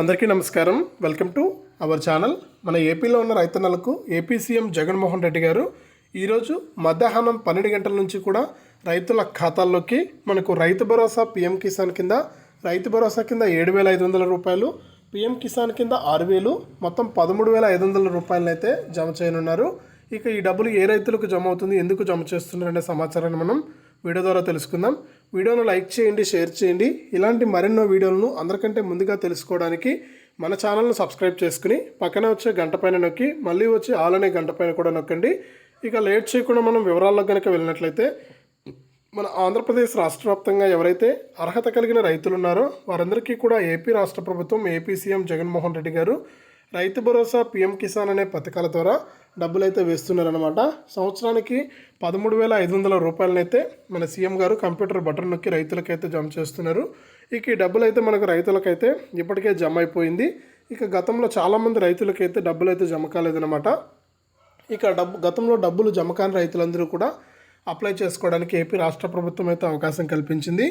అందరికీ నమస్కారం. Welcome to our channel. మన ఏపీలో ఉన్న రైతన్నలకు ఏపీ సీఎం జగన్మోహన్ రెడ్డి గారు ఈరోజు మధ్యాహ్నం పన్నెండు గంటల నుంచి కూడా రైతుల ఖాతాల్లోకి మనకు రైతు భరోసా పీఎం కిసాన్ కింద రైతు భరోసా కింద ఏడు వేల ఐదు వందల రూపాయలు పీఎం కిసాన్ కింద ఆరు వేలు మొత్తం పదమూడు వేల ఐదు వందల రూపాయలను అయితే జమ చేయనున్నారు. ఇక ఈ డబ్బులు ఏ రైతులకు జమ అవుతుంది ఎందుకు జమ చేస్తున్నారనే సమాచారాన్ని మనం వీడియో ద్వారా తెలుసుకుందాం. వీడియోను లైక్ చేయండి షేర్ చేయండి. ఇలాంటి మరెన్నో వీడియోలను అందరికంటే ముందుగా తెలుసుకోవడానికి మన ఛానల్ను సబ్స్క్రైబ్ చేసుకుని పక్కనే వచ్చే గంట పైన నొక్కి మళ్ళీ వచ్చి ఆల్ అనే గంట పైన కూడా నొక్కండి. ఇక లేట్ చేయకుండా మనం వివరాల్లో కనుక వెళ్ళినట్లయితే మన ఆంధ్రప్రదేశ్ రాష్ట్ర వ్యాప్తంగా ఎవరైతే అర్హత కలిగిన రైతులు ఉన్నారో వారందరికీ కూడా ఏపీ రాష్ట్ర ప్రభుత్వం ఏపీ సీఎం జగన్మోహన్ రెడ్డి గారు రైతు భరోసా పీఎం కిసాన్ అనే పథకాల ద్వారా డబ్బులు అయితే వేస్తున్నారనమాట సంవత్సరానికి పదమూడు వేల ఐదు వందల రూపాయలనైతే మన సీఎం గారు కంప్యూటర్ బటన్ నొక్కి రైతులకైతే జమ చేస్తున్నారు. ఇక ఈ డబ్బులు అయితే మనకు రైతులకైతే ఇప్పటికే జమ అయిపోయింది ఇక గతంలో చాలామంది రైతులకైతే డబ్బులు అయితే జమ కాలేదనమాట ఇక డబ్బు గతంలో డబ్బులు జమ కాని రైతులందరూ కూడా అప్లై చేసుకోవడానికి ఏపీ రాష్ట్ర ప్రభుత్వం అయితే అవకాశం కల్పించింది.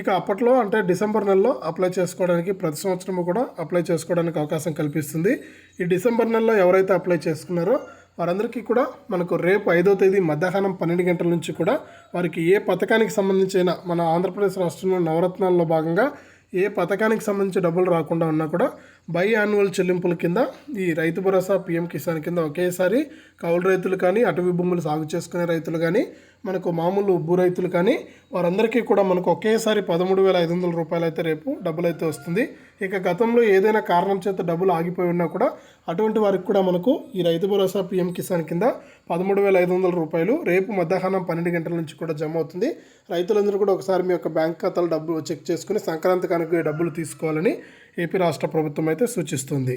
ఇక అప్పట్లో అంటే డిసెంబర్ నెలలో అప్లై చేసుకోవడానికి ప్రతి సంవత్సరం కూడా అప్లై చేసుకోవడానికి అవకాశం కల్పిస్తుంది. ఈ డిసెంబర్ నెలలో ఎవరైతే అప్లై చేసుకున్నారో వారందరికీ కూడా మనకు రేపు ఐదో తేదీ మధ్యాహ్నం పన్నెండు గంటల నుంచి కూడా వారికి ఏ పథకానికి సంబంధించిన మన ఆంధ్రప్రదేశ్ రాష్ట్రంలో నవరత్నాల్లో భాగంగా ఏ పథకానికి సంబంధించి డబ్బులు రాకుండా ఉన్నా కూడా బై యాన్యువల్ చెల్లింపుల కింద ఈ రైతు భరోసా పీఎం కిసాన్ కింద ఒకేసారి కౌలు రైతులు కానీ అటవీ భూములు సాగు చేసుకునే రైతులు కానీ మనకు మామూలు భూ రైతులు కానీ వారందరికీ కూడా మనకు ఒకేసారి పదమూడు వేల ఐదు వందల రూపాయలు అయితే రేపు డబ్బులు అయితే వస్తుంది. ఇక గతంలో ఏదైనా కారణం చేత డబ్బులు ఆగిపోయి ఉన్నా కూడా అటువంటి వారికి కూడా మనకు ఈ రైతు భరోసా పీఎం కిసాన్ కింద పదమూడు వేల ఐదు వందల రూపాయలు రేపు మధ్యాహ్నం పన్నెండు గంటల నుంచి కూడా జమ అవుతుంది. రైతులందరూ కూడా ఒకసారి మీ యొక్క బ్యాంక్ ఖాతాలో డబ్బులు చెక్ చేసుకుని సంక్రాంతి కనుక డబ్బులు తీసుకోవాలని ఏపీ రాష్ట్ర ప్రభుత్వం అయితే సూచిస్తుంది.